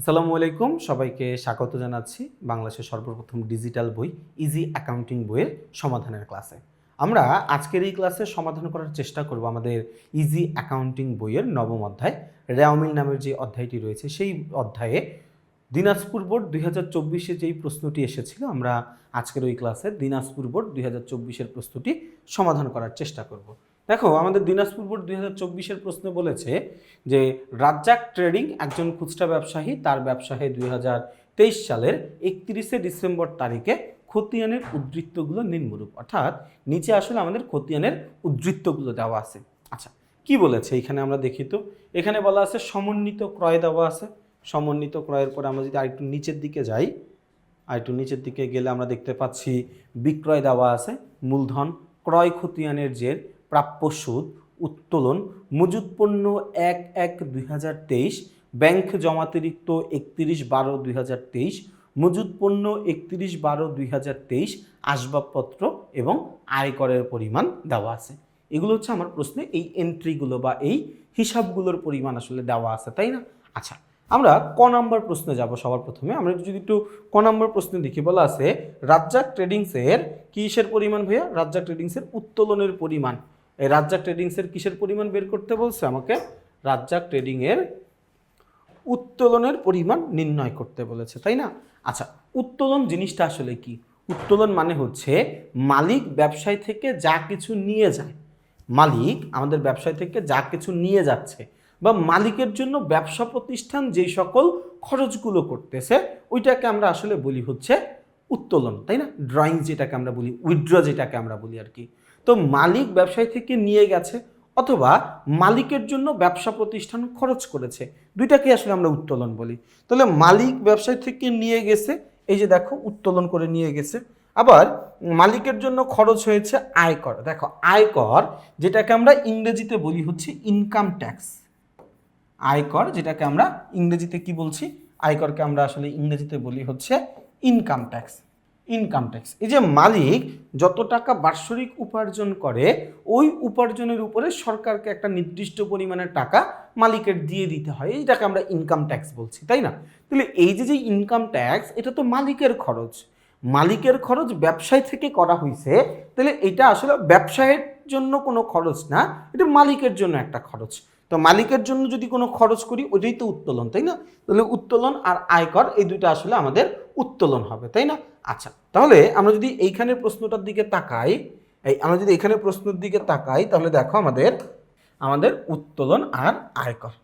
আসসালামু আলাইকুম। সবাইকে স্বাগত জানাচ্ছি বাংলাদেশের সর্বপ্রথম ডিজিটাল বই ইজি অ্যাকাউন্টিং বইয়ের সমাধানের ক্লাসে। আমরা আজকের এই ক্লাসে সমাধান করার চেষ্টা করব আমাদের ইজি অ্যাকাউন্টিং বইয়ের নবম অধ্যায় রেওমিল নামের যে অধ্যায়টি রয়েছে, সেই অধ্যায়ে দিনাজপুর বোর্ড দুই হাজার চব্বিশে যেই প্রশ্নটি এসেছিল, আমরা আজকের ওই ক্লাসে দিনাজপুর বোর্ড দুই হাজার চব্বিশের প্রশ্নটি সমাধান করার চেষ্টা করব। দেখো, আমাদের দিনাজপুর বোর্ড দুই হাজার চব্বিশের প্রশ্নে বলেছে যে রাজ্জাক ট্রেডিং একজন খুচরা ব্যবসায়ী, তার ব্যবসায়ী দুই হাজার তেইশ সালের একত্রিশে ডিসেম্বর তারিখে খতিয়ানের উদ্ধৃত্তগুলো নিম্নরূপ। অর্থাৎ নিচে আসলে আমাদের খতিয়ানের উদ্ধৃত্তগুলো দেওয়া আছে। আচ্ছা কি বলেছে? এখানে আমরা দেখি তো, এখানে বলা আছে সমন্বিত ক্রয় দেওয়া আছে। সমন্বিত ক্রয়ের পরে আমরা যদি আরেকটু নিচের দিকে যাই, আরেকটু নিচের দিকে গেলে আমরা দেখতে পাচ্ছি বিক্রয় দেওয়া আছে, মূলধন, ক্রয় খতিয়ানের জের প্রাপ্য সুদ, উত্তোলন মজুদ পণ্য এক এক দুই হাজার তেইশ, ব্যাংক জমাতিরিক্ত একত্রিশ বারো দুই হাজার তেইশ মজুদ পণ্য একত্রিশ বারো দুই হাজার তেইশ, আসবাবপত্র এবং আয়করের পরিমাণ দেওয়া আছে। এগুলো হচ্ছে আমার প্রশ্নে এই এন্ট্রিগুলো বা এই হিসাবগুলোর পরিমাণ আসলে দেওয়া আছে, তাই না? আচ্ছা আমরা ক নম্বর প্রশ্নে যাব সবার প্রথমে। আমরা যদি একটু ক নম্বর প্রশ্নে দেখি, বলা আছে, রাজ্জাক ট্রেডিংসের কিসের পরিমাণ ভাইয়া? রাজ্জাক ট্রেডিংসের উত্তোলনের পরিমাণ। এই রাজ্জাক ট্রেডিংসের কিসের পরিমাণ বের করতে বলছে? আমাকে রাজ্জাক ট্রেডিংয়ের উত্তোলনের পরিমাণ নির্ণয় করতে বলেছে, তাই না? আচ্ছা উত্তোলন জিনিসটা আসলে কি? উত্তোলন মানে হচ্ছে মালিক ব্যবসায় থেকে যা কিছু নিয়ে যায়। মালিক আমাদের ব্যবসায় থেকে যা কিছু নিয়ে যাচ্ছে বা মালিকের জন্য ব্যবসা প্রতিষ্ঠান যেই সকল খরচগুলো করতেছে, ওইটাকে আমরা আসলে বলি হচ্ছে উত্তোলন, তাই না? ড্রয়িং যেটাকে আমরা বলি উইথড্র যেটাকে আমরা বলি আর কি। তো মালিক ব্যবসায় থেকে নিয়ে গেছে অথবা মালিকের জন্য ব্যবসা প্রতিষ্ঠান খরচ করেছে। দুইটাকে আসলে আমরা উত্তোলন বলি। তাহলে মালিক ব্যবসায় থেকে নিয়ে গেছে, এই যে দেখো, উত্তোলন করে নিয়ে গেছে। আবার মালিকের জন্য খরচ হয়েছে আয়কর। দেখো, আয়কর যেটাকে আমরা ইংরেজিতে বলি হচ্ছে ইনকাম ট্যাক্স আয়কর যেটাকে আমরা ইংরেজিতে কি বলছি? আয়করকে আমরা আসলে ইংরেজিতে বলি হচ্ছে ইনকাম ট্যাক্স ইনকাম ট্যাক্স এই যে মালিক যত টাকা বাৎসরিক উপার্জন করে, ওই উপার্জনের উপরে সরকারকে একটা নির্দিষ্ট পরিমাণের টাকা মালিকের দিয়ে দিতে হয়। এইটাকে আমরা ইনকাম ট্যাক্স বলছি, তাই না? তাহলে এই যে যে ইনকাম ট্যাক্স এটা তো মালিকের খরচ। মালিকের খরচ ব্যবসায় থেকে করা হয়েছে তাহলে এটা আসলে ব্যবসায়ের জন্য কোনো খরচ না, এটা মালিকের জন্য একটা খরচ। তো মালিকের জন্য যদি কোনো খরচ করি ওইটাই তো উত্তোলন, তাই না? তাহলে উত্তোলন আর আয়কর এই দুইটা আসলে আমাদের উত্তোলন হবে, তাই না? আচ্ছা তাহলে আমরা যদি এইখানের প্রশ্নটার দিকে তাকাই, এই আমরা যদি এখানে প্রশ্নের দিকে তাকাই, তাহলে দেখো আমাদের আমাদের উত্তোলন আর আয়কর।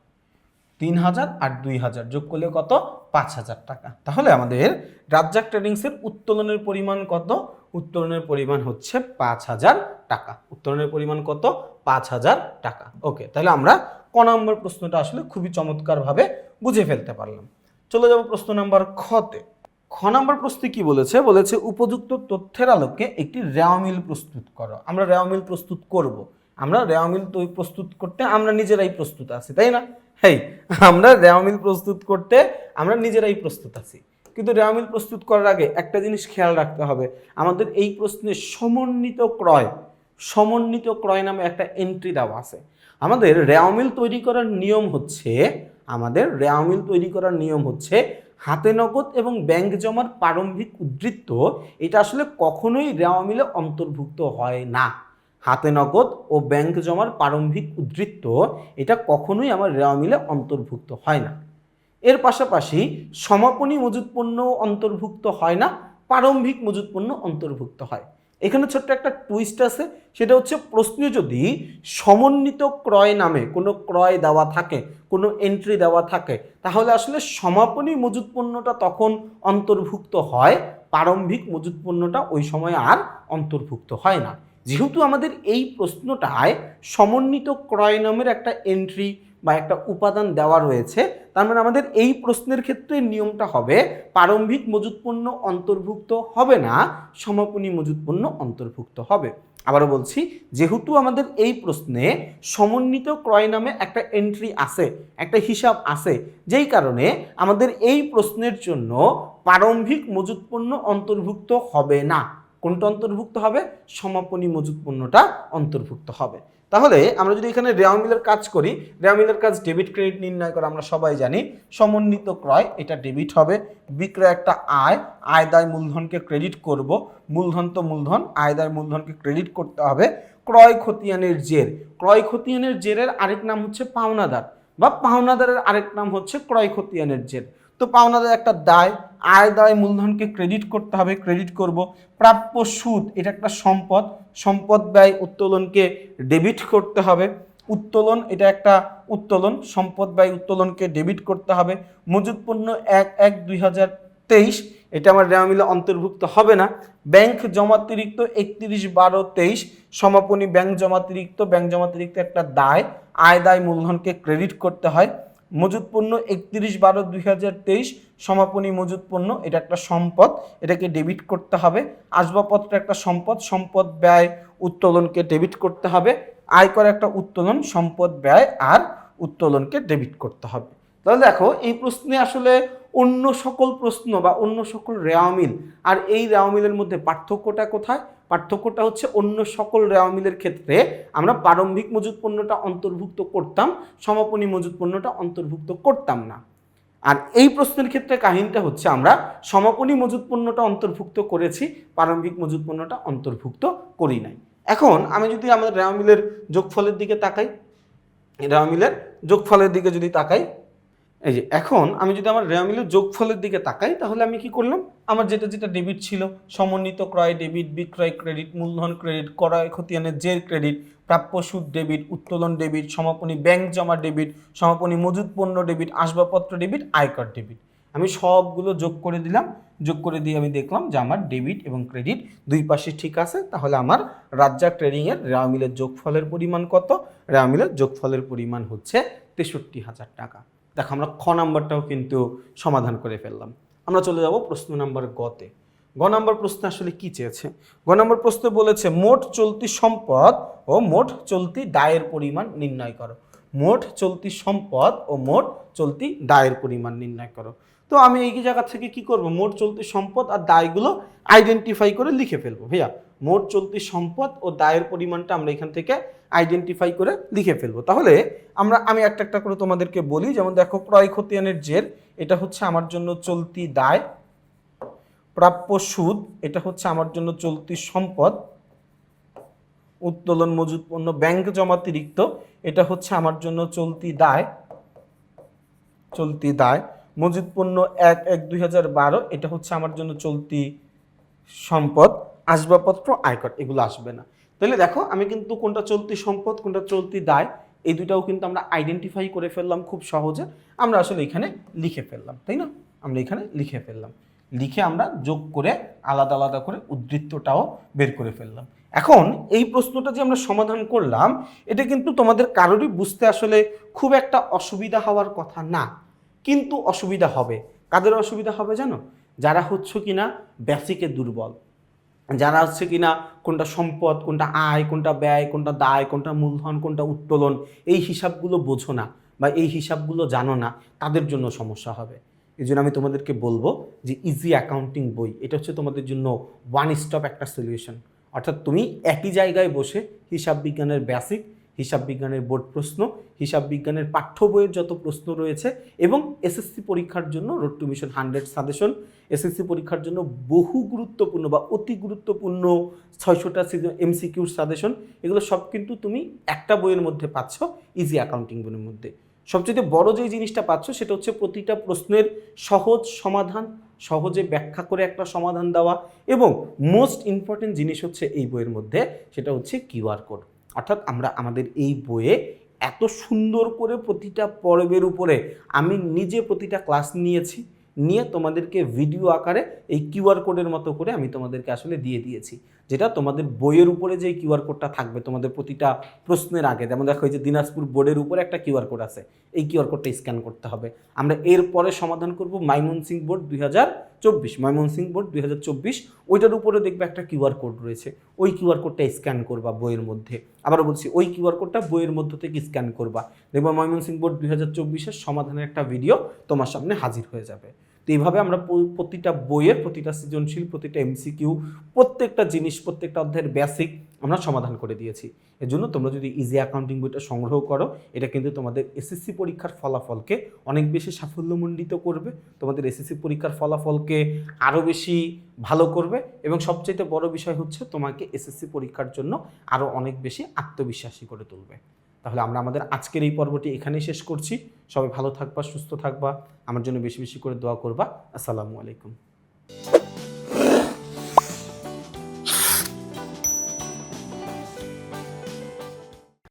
তিন হাজার আর দুই হাজার যোগ করলে কত? পাঁচ হাজার টাকা। তাহলে আমাদের রাজ্জাক ট্রেডিংসের উত্তোলনের পরিমাণ কত? উত্তোলনের পরিমাণ হচ্ছে পাঁচ হাজার টাকা। উত্তোলনের পরিমাণ কত? পাঁচ হাজার টাকা। ওকে, তাহলে আমরা ক নম্বর প্রশ্নটা আসলে খুবই চমৎকারভাবে বুঝে ফেলতে পারলাম। চলে যাব প্রশ্ন নাম্বার খতে খ নম্বর প্রশ্নে কি বলেছে? বলেছে উপযুক্ত তথ্যের আলোকে একটি রেওয়ামিল প্রস্তুত করো। আমরা রেওয়ামিল প্রস্তুত করব। আমরা রেওয়ামিল প্রস্তুত করতে আমরা নিজেরাই প্রস্তুত আছি, তাই না? হেই, আমরা রেওয়ামিল প্রস্তুত করতে আমরা নিজেরাই প্রস্তুত আছি। কিন্তু রেওয়ামিল প্রস্তুত করার আগে একটা জিনিস খেয়াল রাখতে হবে। আমাদের এই প্রশ্নে সমন্বিত ক্রয় সমন্বিত ক্রয় নামে একটা এন্ট্রি দেওয়া আছে। আমাদের রেওয়ামিল তৈরি করার নিয়ম হচ্ছে, আমাদের রেওয়ামিল তৈরি করার নিয়ম হচ্ছে, হাতে নগদ এবং ব্যাংক জমার প্রারম্ভিক উদ্বৃত্ত এটা আসলে কখনোই রেওয়ামিলে অন্তর্ভুক্ত হয় না। হাতে নগদ ও ব্যাংক জমার প্রারম্ভিক উদ্ধৃত্ত, এটা কখনোই আমার রেওয়ামিলে অন্তর্ভুক্ত হয় না। এর পাশাপাশি সমাপনী মজুত পণ্য অন্তর্ভুক্ত হয় না, প্রারম্ভিক মজুত পণ্য অন্তর্ভুক্ত হয়। এখানে ছোট্ট একটা টুইস্ট আছে, সেটা হচ্ছে প্রশ্নে যদি সমন্বিত ক্রয় নামে কোনো ক্রয় দেওয়া থাকে, কোনো এন্ট্রি দেওয়া থাকে, তাহলে আসলে সমাপনী মজুত পণ্যটা তখন অন্তর্ভুক্ত হয়, প্রারম্ভিক মজুত পণ্যটা ওই সময় আর অন্তর্ভুক্ত হয় না। যেহেতু আমাদের এই প্রশ্নটায় সমন্বিত ক্রয় নামের একটা এন্ট্রি বা একটা উপাদান দেওয়া রয়েছে, তার মানে আমাদের এই প্রশ্নের ক্ষেত্রে নিয়মটা হবে, প্রারম্ভিক মজুত পণ্য অন্তর্ভুক্ত হবে না, সমাপনী মজুত পণ্য অন্তর্ভুক্ত হবে। আবারও বলছি, যেহেতু আমাদের এই প্রশ্নে সমন্বিত ক্রয় নামে একটা এন্ট্রি আছে, একটা হিসাব আছে, যেই কারণে আমাদের এই প্রশ্নের জন্য প্রারম্ভিক মজুত পণ্য অন্তর্ভুক্ত হবে না। কোনটা অন্তর্ভুক্ত হবে? সমাপনী মজুত পণ্যটা অন্তর্ভুক্ত হবে। তাহলে আমরা যদি এখানে রেওয়ামিলের কাজ করি রেওয়ামিলের কাজ ডেবিট ক্রেডিট নির্ণয় করা আমরা সবাই জানি। সমন্বিত ক্রয়, এটা ডেবিট হবে। বিক্রয় একটা আয় আয় দায় মূলধনকে ক্রেডিট করব। মূলধন তো মূলধন, আয় দায় মূলধনকে ক্রেডিট করতে হবে। ক্রয় খতিয়ানের জের, ক্রয় খতিয়ানের জেরের আরেক নাম হচ্ছে পাওনাদার বা পাওনাদারের আরেক নাম হচ্ছে ক্রয় খতিয়ানের জের। তো পাওনাদার একটা দায়, আয় দায় মূলধনকে ক্রেডিট করতে হবে ক্রেডিট করব। প্রাপ্য সুদ, এটা একটা সম্পদ। সম্পদ ব্যয় উত্তোলনকে ডেবিট করতে হবে। উত্তোলন, এটা একটা উত্তোলন। সম্পদ ব্যয় উত্তোলনকে ডেবিট করতে হবে। মজুত পণ্য এক এক দুই হাজার তেইশ, এটা আমার রেওয়া মিলে অন্তর্ভুক্ত হবে না। ব্যাংক জমাতিরিক্ত একত্রিশ বারো তেইশ, সমাপনী ব্যাংক জমাতিরিক্ত ব্যাংক জমাতিরিক্ত একটা দায়, আয় দায় মূলধনকে ক্রেডিট করতে হয়। মজুত পণ্য একত্রিশ বারো দুই হাজার তেইশ সমাপনী মজুত পণ্য এটা একটা সম্পদ, এটাকে ডেবিট করতে হবে। আসবাবপত্র একটা সম্পদ সম্পদ ব্যয় উত্তোলনকে ডেবিট করতে হবে। আয়কর একটা উত্তোলন, সম্পদ ব্যয় আর উত্তোলনকে ডেবিট করতে হবে। তাহলে দেখো, এই প্রশ্নে আসলে অন্য সকল প্রশ্ন বা অন্য সকল রেওয়ামিল আর এই রেওয়ামিলের মধ্যে পার্থক্যটা কোথায়? পার্থক্যটা হচ্ছে অন্য সকল রেওয়ামিলের ক্ষেত্রে আমরা প্রারম্ভিক মজুত পণ্যটা অন্তর্ভুক্ত করতাম, সমাপনী মজুত পণ্যটা অন্তর্ভুক্ত করতাম না। আর এই প্রশ্নের ক্ষেত্রে কাহিনীটা হচ্ছে আমরা সমাপনী মজুত পণ্যটা অন্তর্ভুক্ত করেছি, প্রারম্ভিক মজুত পণ্যটা অন্তর্ভুক্ত করি নাই। এখন আমি যদি আমাদের রেওয়ামিলের যোগফলের দিকে তাকাই রেওয়ামিলের যোগফলের দিকে যদি তাকাই এই যে, এখন আমি যদি আমার রেওয়ামিলের যোগফলের দিকে তাকাই, তাহলে আমি কি করলাম? আমার যেটা যেটা ডেবিট ছিল, সমন্বিত ক্রয় ডেবিট বিক্রয় ক্রেডিট মূলধন ক্রেডিট ক্রয় খতিয়ানের জের ক্রেডিট প্রাপ্য সুদ ডেবিট উত্তোলন ডেবিট সমাপনী ব্যাংক জমা ডেবিট সমাপনী মজুত পণ্য ডেবিট আসবাবপত্র ডেবিট আয়কর ডেবিট আমি সবগুলো যোগ করে দিলাম। যোগ করে দিয়ে আমি দেখলাম যে আমার ডেবিট এবং ক্রেডিট দুই পাশে ঠিক আছে। তাহলে আমার রাজ্জাক ট্রেডিংয়ের রেওয়ামিলের যোগফলের পরিমাণ কত? রেওয়ামিলের যোগফলের পরিমাণ হচ্ছে তেষট্টি হাজার টাকা। দেখো, আমরা খ নাম্বারটাও কিন্তু সমাধান করে ফেললাম। আমরা চলে যাব প্রশ্ন নাম্বার গতে গ নম্বর প্রশ্ন আসলে কি চেয়েছে? গ নম্বর প্রশ্ন বলেছে, মোট চলতি সম্পদ ও মোট চলতি দায়ের পরিমাণ নির্ণয় করো। মোট চলতি সম্পদ ও মোট চলতি দায়ের পরিমাণ নির্ণয় করো। তো আমি এই জায়গা থেকে কি করব? মোট চলতি সম্পদ আর দায়গুলো আইডেন্টিফাই করে লিখে ফেলব। ভাইয়া মোট চলতি সম্পদ ও দায়ের পরিমাণটা আমরা এখান থেকে আইডেন্টিফাই করে লিখে ফেলব। তাহলে আমরা, আমি একটা একটা করে তোমাদেরকে বলি, যেমন দেখো ক্রয় খতিয়ানের জের, এটা হচ্ছে আমার জন্য চলতি দায়, প্রাপ্য সুদ, এটা হচ্ছে আমার জন্য চলতি সম্পদ, উত্তোলন মজুত পণ্য, ব্যাংক জমাতিরিক্ত এটা হচ্ছে আমার জন্য চলতি দায় চলতি দায়, মজুত পণ্য এক এক দুই এটা হচ্ছে আমার জন্য চলতি সম্পদ। আসবাবপত্র, আয়কর, এগুলো আসবে না। তাহলে দেখো, আমি কিন্তু কোনটা চলতি সম্পদ, কোনটা চলতি দায়, এই দুটাও কিন্তু আমরা আইডেন্টিফাই করে ফেললাম খুব সহজে। আমরা আসলে এখানে লিখে ফেললাম, তাই না? আমরা এখানে লিখে ফেললাম। লিখে আমরা যোগ করে আলাদা আলাদা করে উদ্বৃত্তটাও বের করে ফেললাম। এখন এই প্রশ্নটা যে আমরা সমাধান করলাম, এটা কিন্তু তোমাদের কারোরই বুঝতে আসলে খুব একটা অসুবিধা হওয়ার কথা না। কিন্তু অসুবিধা হবে। কাদের অসুবিধা হবে জানো? যারা হচ্ছে কিনা বেসিকে দুর্বল। যারা হচ্ছে কিনা কোনটা সম্পদ, কোনটা আয়, কোনটা ব্যয়, কোনটা দায়, কোনটা মূলধন, কোনটা উত্তোলন, এই হিসাবগুলো বোঝো না বা এই হিসাবগুলো জানো না, তাদের জন্য সমস্যা হবে। এই জন্য আমি তোমাদেরকে বলব যে ইজি অ্যাকাউন্টিং বই, এটা হচ্ছে তোমাদের জন্য ওয়ান স্টপ একটা সলিউশন অর্থাৎ তুমি একই জায়গায় বসে হিসাব বিজ্ঞানের বেসিক হিসাব বিজ্ঞানের বোর্ড প্রশ্ন, হিসাব বিজ্ঞানের পাঠ্য বইয়ের যত প্রশ্ন রয়েছে এবং এসএসসি পরীক্ষার জন্য road to mission hundred suggestion SSC পরীক্ষার জন্য বহু গুরুত্বপূর্ণ বা অতি গুরুত্বপূর্ণ ছয়শোটা সিজন এমসিকিউর সাজেশন এগুলো সব কিন্তু তুমি একটা বইয়ের মধ্যে পাচ্ছ ইজি অ্যাকাউন্টিং বইয়ের মধ্যে। সবচেয়ে বড় যে জিনিসটা পাচ্ছ, সেটা হচ্ছে প্রতিটা প্রশ্নের সহজ সমাধান, সহজে ব্যাখ্যা করে একটা সমাধান দেওয়া এবং মোস্ট ইম্পর্টেন্ট জিনিস হচ্ছে এই বইয়ের মধ্যে, সেটা হচ্ছে কিউআর কোড। অর্থাৎ আমরা আমাদের এই বইয়ে এত সুন্দর করে প্রতিটা পর্বের উপরে আমি নিজে প্রতিটা ক্লাস নিয়েছি, নিয়ে তোমাদেরকে ভিডিও আকারে এই কিউআর কোডের মতো করে আমি তোমাদেরকে আসলে দিয়ে দিয়েছি। যেটা তোমাদের বইয়ের উপরে যে কিউআর কোডটা থাকবে, তোমাদের প্রতিটা প্রশ্নের আগে। যেমন দেখো যে দিনাজপুর বোর্ডের উপরে একটা কিউআর কোড আছে। এই কিউআর কোডটা স্ক্যান করতে হবে। আমরা এরপরে সমাধান করব মাইমনসিং বোর্ড দুই হাজার চব্বিশ। ময়মনসিং বোর্ড দুই হাজার চব্বিশ, ওইটার উপরে দেখবে একটা কিউআর কোড রয়েছে। ওই কিউআর কোডটা স্ক্যান করবা বইয়ের মধ্যে। আবার বলছি, ওই কিউআর কোডটা বইয়ের মধ্য থেকে স্ক্যান করবা। দেখবা ময়মনসিং বোর্ড দুই হাজার চব্বিশের সমাধানের একটা ভিডিও তোমার সামনে হাজির হয়ে যাবে। তো এইভাবে আমরা প্রতিটা বইয়ের প্রতিটা সৃজনশীল, প্রতিটা এমসিকিউ, প্রত্যেকটা জিনিস, প্রত্যেকটা অধ্যায়ের বেসিক আমরা সমাধান করে দিয়েছি। এর জন্য তোমরা যদি ইজি অ্যাকাউন্টিং বইটা সংগ্রহ করো, এটা কিন্তু তোমাদের এসএসসি পরীক্ষার ফলাফলকে অনেক বেশি সাফল্যমণ্ডিত করবে। তোমাদের এসএসসি পরীক্ষার ফলাফলকে আরও বেশি ভালো করবে এবং সবচেয়ে বড় বিষয় হচ্ছে তোমাকে এসএসসি পরীক্ষার জন্য আরও অনেক বেশি আত্মবিশ্বাসী করে তুলবে। তাহলে আমরা আমাদের আজকের এই পর্বটি এখানেই শেষ করছি। সবাই ভালো থাকবা, সুস্থ থাকবা। আমার জন্য বেশি বেশি করে দোয়া করবা। আসসালামু আলাইকুম।